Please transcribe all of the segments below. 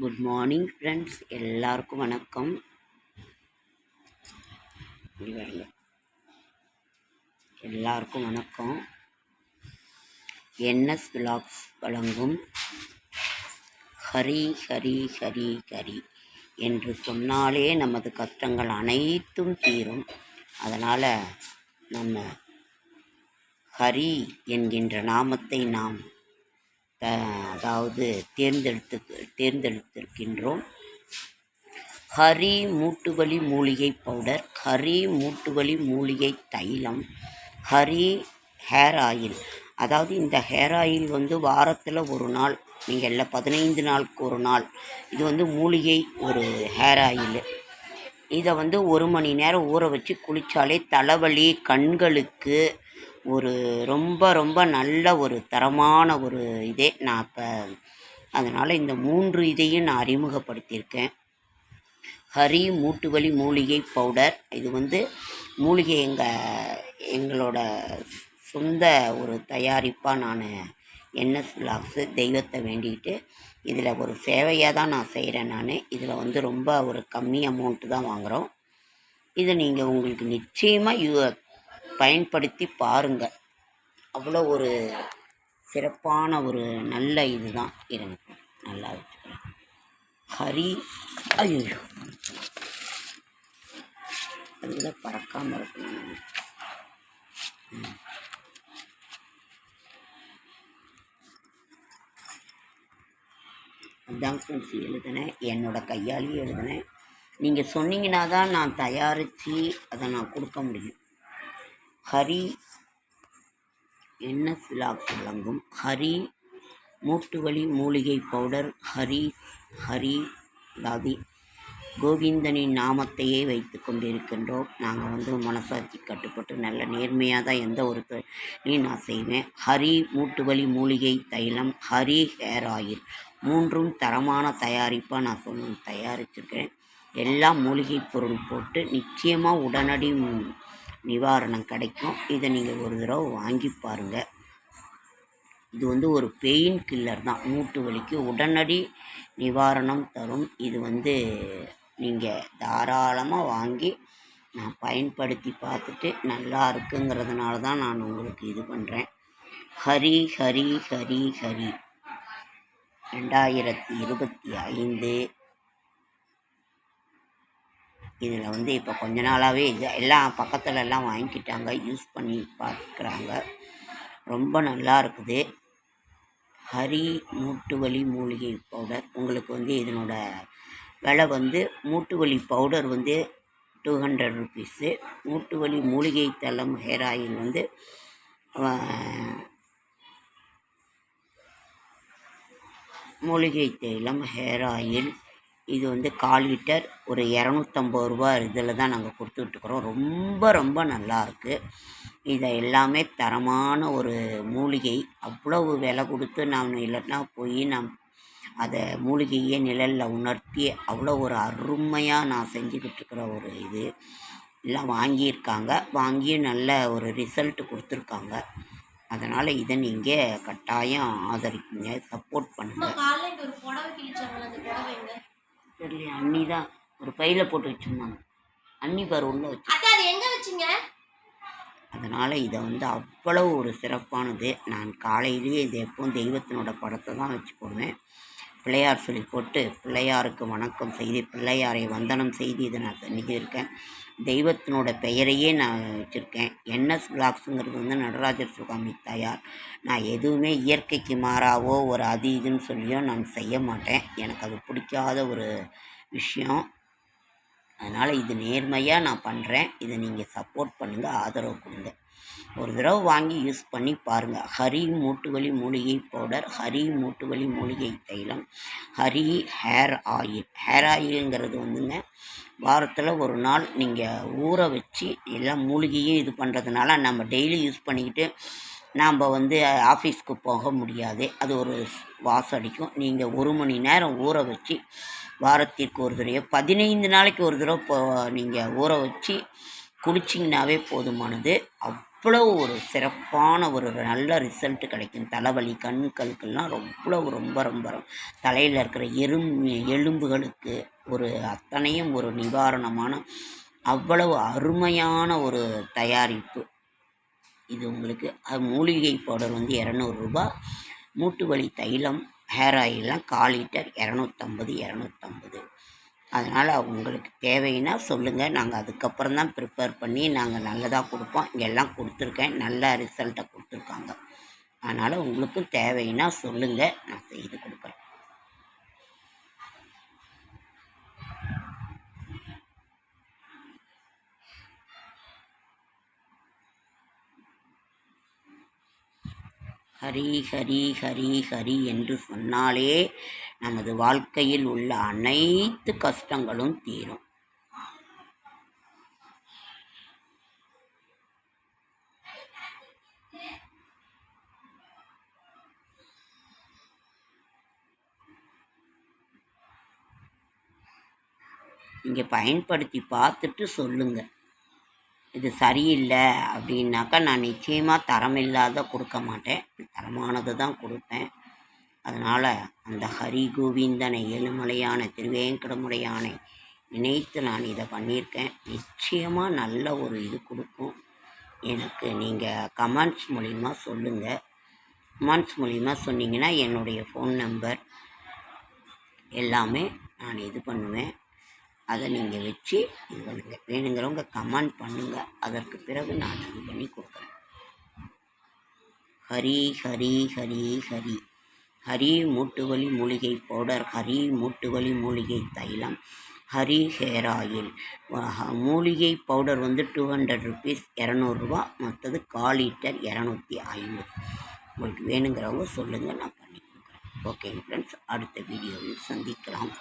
Good morning friends எல்லாருக்கும் வணக்கம். எல்லாருக்கும் வணக்கம். என்எஸ் விலாக்ஸ் வழங்கும்? ஹரி ஹரி ஹரி ஹரி என்று சொன்னாலே நமது கஷ்டங்கள் அனைத்தும் தீரும். அதனால் நம்ம ஹரி என்கின்ற நாமத்தை நாம் அதாவது தேர்ந்தெடுத்து தேர்ந்தெடுத்திருக்கின்றோம். ஹரி மூட்டுவலி மூலிகை பவுடர் ஹரி மூட்டுவலி மூலிகை தைலம் ஹரி ஹேர் ஆயில். அதாவது இந்த ஹேர் ஆயில் வந்து வாரத்தில் ஒரு நாள் நீங்கள் எல்லாம் பதினைந்து நாளுக்கு ஒரு நாள் இது வந்து மூலிகை ஒரு ஹேர் ஆயில். இதை வந்து ஒரு மணி நேரம் ஊற வச்சு குளித்தாலே தலைவலி கண்களுக்கு ஒரு ரொம்ப ரொம்ப நல்ல ஒரு தரமான ஒரு இதே நான் இப்போ அதனால் இந்த மூன்று இதையும் நான் அறிமுகப்படுத்தியிருக்கேன். ஹரி மூட்டுவலி மூலிகை பவுடர். இது வந்து மூலிகை எங்கள் எங்களோட சொந்த ஒரு தயாரிப்பாக நான் என்எஸ் லாக்ஸு தெய்வத்தை வேண்டிக்கிட்டு இதில் ஒரு சேவையாக தான் நான் செய்கிறேன் நான். இதில் வந்து ரொம்ப ஒரு கம்மி அமௌண்ட்டு தான் வாங்குகிறோம் இதை நீங்கள் உங்களுக்கு நிச்சயமாக யூ பயன்படுத்தி பாருங்கள் அவ்வளோ ஒரு சிறப்பான ஒரு நல்ல இதுதான் இருங்க நல்லா வச்சுக்கிறேன். ஹரி ஐயோ. அதில் பறக்காமல் இருக்கணும். அதுதான் ஃப்ரெண்ட்ஸ் எழுதினேன். என்னோட கையாலேயே எழுதினேன். நீங்கள் சொன்னீங்கன்னா தான் நான் தயாரித்து அதை நான் கொடுக்க முடியும். ஹரி என்ன விலாக் வழங்கும்? ஹரி மூட்டுவலி மூலிகை பவுடர் ஹரி ஹரி தாதி. கோவிந்தனின் நாமத்தையே வைத்து கொண்டிருக்கின்றோம். நாங்கள் வந்து மனசாட்சி கட்டுப்பட்டு நல்ல நேர்மையாக தான் எந்த ஒரு தொழிலையும் நான் செய்வேன். ஹரி மூட்டுவலி மூலிகை தைலம் ஹரி ஹேர் ஆயில். மூன்றும் தரமான தயாரிப்பாக நான் சொன்ன தயாரிச்சிருக்கேன். எல்லா மூலிகை பொருள் போட்டு நிச்சயமாக உடனடி நிவாரணம் கிடைக்கும். இதை நீங்கள் ஒரு தடவை வாங்கி பாருங்கள் இது வந்து ஒரு பெயின் கில்லர் தான். மூட்டு வலிக்கு உடனடி நிவாரணம் தரும். இது வந்து நீங்கள் தாராளமாக வாங்கி நான் பயன்படுத்தி பார்த்துட்டு நல்லா இருக்குங்கிறதுனால தான் நான் உங்களுக்கு இது பண்ணுறேன் ஹரி ஹரி ஹரி ஹரி. ரெண்டாயிரத்தி இருபத்தி ஐந்து. இதில் வந்து இப்போ கொஞ்ச நாளாகவே இது எல்லாம் பக்கத்தில் எல்லாம் வாங்கிக்கிட்டாங்க யூஸ் பண்ணி பார்க்குறாங்க. ரொம்ப நல்லா இருக்குது. ஹரி மூட்டுவலி மூலிகை பவுடர். உங்களுக்கு வந்து இதனோட விலை வந்து மூட்டுவலி பவுடர் வந்து டூ ஹண்ட்ரட் ருபீஸு. மூட்டுவலி மூலிகை தளம் ஹேர் ஆயில் வந்து மூலிகை தைலம் ஹேர் ஆயில். இது வந்து கால் லிட்டர் ஒரு இரநூத்தம்பது ரூபா இதில் தான் நாங்கள் கொடுத்துட்ருக்குறோம். ரொம்ப ரொம்ப நல்லாயிருக்கு இதை எல்லாமே தரமான ஒரு மூலிகை. அவ்வளவு விலை கொடுத்து நான் இல்லைன்னா போய் நான் அதை மூலிகையே நிழலில் உணர்த்தி அவ்வளோ ஒரு அருமையாக நான் செஞ்சுக்கிட்டு இருக்கிற ஒரு இது. எல்லாம் வாங்கியிருக்காங்க. வாங்கி நல்ல ஒரு ரிசல்ட் கொடுத்துருக்காங்க. அதனால் இதை நீங்கள் கட்டாயம் ஆதரிக்குங்க. சப்போர்ட் பண்ணுங்கள் தெரியல அண்ணி தான் ஒரு பையில் போட்டு வச்சுருந்தாங்க. அண்ணி பாரு உள்ள வச்சு. அது எங்க வச்சீங்க? அதனால் இதை வந்து அவ்வளவு ஒரு சிறப்பானது. நான் காலையிலேயே இது எப்பவும் தெய்வத்தினோட படத்தை தான் வச்சு போடுவேன். பிள்ளையார் சொல்லி போட்டு பிள்ளையாருக்கு வணக்கம் செய்து பிள்ளையாரை வந்தனம் செய்து இதை நான் செஞ்சுருக்கேன் தெய்வத்தினோட பெயரையே நான் வச்சுருக்கேன். என்எஸ் பிளாக்ஸுங்கிறது வந்து நடராஜர் சுகாமி தயார். நான் எதுவுமே இயற்கைக்கு மாறாவோ ஒரு அது இதுன்னு சொல்லியோ நான் செய்ய மாட்டேன். எனக்கு அது பிடிக்காத ஒரு விஷயம். அதனால் இது நேர்மையாக நான் பண்ணுறேன் இதை நீங்கள் சப்போர்ட் பண்ணுங்கள் ஆதரவு கொடுங்க. ஒரு தடவை வாங்கி யூஸ் பண்ணி பாருங்கள் ஹரி மூட்டுவலி மூலிகை பவுடர் ஹரி மூட்டுவலி மூலிகை தைலம் ஹரி ஹேர் ஆயில் ஹேர் ஆயிலுங்கிறது வந்துங்க வாரத்தில் ஒரு நாள் நீங்கள் ஊற வச்சு எல்லாம் மூலிகையும் இது பண்ணுறதுனால நம்ம டெய்லி யூஸ் பண்ணிக்கிட்டு நாம் வந்து ஆஃபீஸ்க்கு போக முடியாது. அது ஒரு வாசம் அடிக்கும். நீங்கள் ஒரு மணி நேரம் ஊற வச்சு வாரத்திற்கு ஒரு தடவை பதினைந்து நாளைக்கு ஒரு தடவை இப்போ நீங்கள் ஊற வச்சு குளிச்சிங்கனாவே போதுமானது. அவ் அவ்வளோ ஒரு சிறப்பான ஒரு நல்ல ரிசல்ட் கிடைக்கும். தலைவலி கண்களுக்கெல்லாம் ரொம்ப ரொம்ப ரொம்ப தலையில் இருக்கிற எறும் எலும்புகளுக்கு ஒரு அத்தனையும் ஒரு நிவாரணமான அவ்வளவு அருமையான ஒரு தயாரிப்பு. இது உங்களுக்கு மூலிகை பவுடர் வந்து இரநூறுபா மூட்டு வலி தைலம் ஹேர் ஆயிலெலாம் கால் லிட்டர் இரநூத்தம்பது இரநூத்தம்பது. அதனால் உங்களுக்கு தேவைன்னா சொல்லுங்கள் நாங்கள் அதுக்கப்புறம் தான் ப்ரிப்பேர் பண்ணி நாங்கள் நல்லதாக கொடுப்போம். இங்கெல்லாம் கொடுத்துருக்கேன். நல்ல ரிசல்ட்டை கொடுத்துருக்காங்க. அதனால் உங்களுக்கும் தேவைன்னா சொல்லுங்கள் நான் செய்து கொடுப்பேன் ஹரி ஹரி ஹரி ஹரி என்று சொன்னாலே நமது வாழ்க்கையில் உள்ள அனைத்து கஷ்டங்களும் தீரும். நீங்கள் பயன்படுத்தி பார்த்துட்டு சொல்லுங்கள் இது சரியில்லை அப்படின்னாக்கா நான் நிச்சயமாக தரமில்லாத கொடுக்க மாட்டேன். தரமானது தான் கொடுப்பேன். அதனால் அந்த ஹரி கோவிந்தனை ஏழுமலையான திருவேங்கடமுடையானை நினைத்து நான் இதை பண்ணியிருக்கேன். நிச்சயமாக நல்ல ஒரு இது கொடுக்கும். எனக்கு நீங்கள் கமெண்ட்ஸ் மூலிமா சொல்லுங்கள் கமெண்ட்ஸ் மூலிமா சொன்னீங்கன்னா என்னுடைய ஃபோன் நம்பர் எல்லாமே நான் இது பண்ணுவேன். அதை நீங்கள் வச்சு இது பண்ணுங்கள் வேணுங்கிறவங்க கமெண்ட் பண்ணுங்கள் அதற்கு பிறகு நான் இது பண்ணி கொடுக்குறேன். ஹரி ஹரி ஹரி ஹரி. ஹரி மூட்டுவலி மூலிகை பவுடர். ஹரி மூட்டுவலி மூலிகை தைலம். Hari hair oil. மூலிகை பவுடர் வந்து டூ ஹண்ட்ரட் ருபீஸ் இரநூறுவா மற்றது கால் லிட்டர் இரநூத்தி ஐம்பது. உங்களுக்கு வேணுங்கிறவங்க சொல்லுங்கள் நான் பண்ணி கொடுக்குறேன். ஓகே ஃப்ரெண்ட்ஸ் அடுத்த வீடியோவில் சந்திக்கலாம்.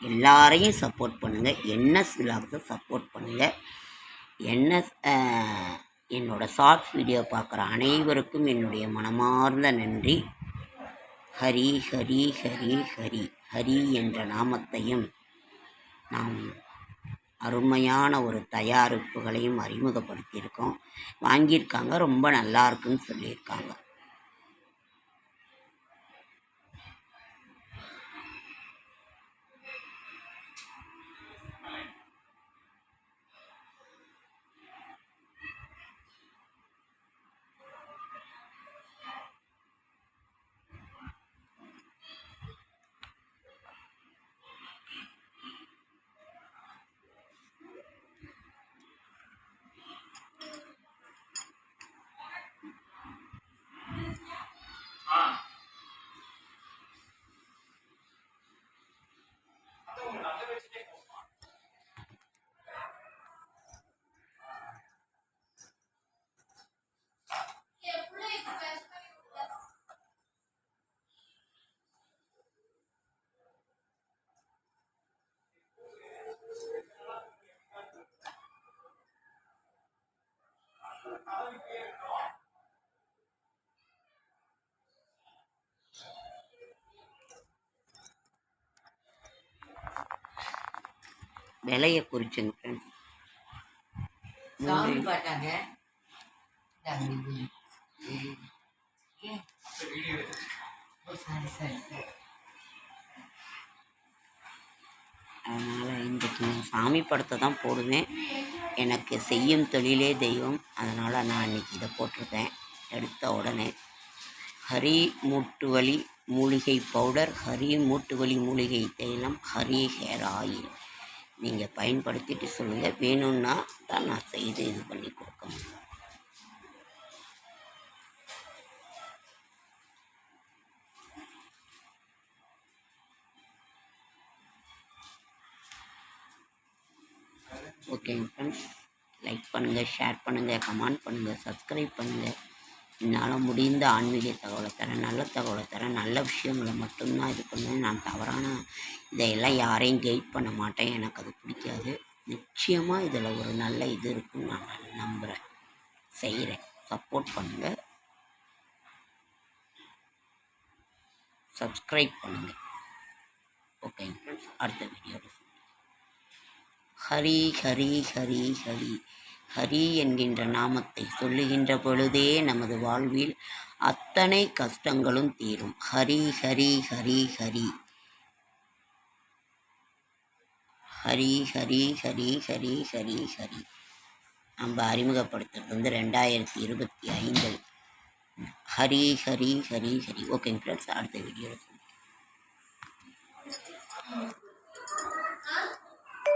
எல்லாரையும் சப்போர்ட் பண்ணுங்கள் என்எஸ் விலாக்ஸை சப்போர்ட் பண்ணுங்கள் என்எஸ் என்னோடய ஷார்ட்ஸ் வீடியோ பார்க்குற அனைவருக்கும் என்னுடைய மனமார்ந்த நன்றி. ஹரி ஹரி ஹரி ஹரி ஹரி என்ற நாமத்தையும் நாம் அருமையான ஒரு தயாரிப்புகளையும் அறிமுகப்படுத்தியிருக்கோம். வாங்கியிருக்காங்க ரொம்ப நல்லா இருக்குன்னு சொல்லியிருக்காங்க. விலையை குறிச்சுங்க ஃப்ரெண்ட்ஸ் சாமி பாட்டாங்க? அதனால் நான் சாமி படத்தை தான் போடுவேன். எனக்கு செய்யும் தொழிலே தெய்வம். அதனால் நான் இன்னைக்கு இதை போட்டிருக்கேன். எடுத்த உடனே ஹரி மூட்டு வலி மூலிகை பவுடர் ஹரி மூட்டு வலி மூலிகை தைலம் ஹரி ஹேர் ஆயில். நீங்கள் பயன்படுத்திட்டு சொல்லுங்கள் வேணும்னா தான் நான் செய்து இது பண்ணி கொடுக்க முடியும். ஓகேங்க ஃப்ரெண்ட்ஸ் லைக் பண்ணுங்கள் ஷேர் பண்ணுங்கள் கமெண்ட் பண்ணுங்கள் சப்ஸ்கிரைப் பண்ணுங்கள் என்னால் முடிந்த ஆன்மீக தகவலை தரேன் நல்ல தகவலை தரேன் நல்ல விஷயங்களை மட்டும்தான் இது பண்ணுவேன். நான் தவறான இதையெல்லாம் யாரையும் கைட் பண்ண மாட்டேன். எனக்கு அது பிடிக்காது. நிச்சயமாக இதில் ஒரு நல்ல இது இருக்குன்னு நான் நம்புகிறேன் செய்கிறேன் சப்போர்ட் பண்ணுங்கள் சப்ஸ்கிரைப் பண்ணுங்கள் ஓகேங்க ஃப்ரெண்ட்ஸ் அடுத்த வீடியோவில் ஹரி ஹரி ஹரி ஹரி ஹரி என்கின்ற நாமத்தை சொல்லுகின்ற பொழுதே நமது வாழ்வில் அத்தனை கஷ்டங்களும் தீரும் ஹரி ஹரி ஹரி ஹரி ஹரி ஹரி ஹரி ஹரி ஹரி ஹரி நம்ம அறிமுகப்படுத்துறது வந்து ரெண்டாயிரத்தி இருபத்தி ஐந்தில் ஹரி ஹரி ஹரி ஹரி ஓகேங்க ஃப்ரெண்ட்ஸ் அடுத்த வீடியோவில்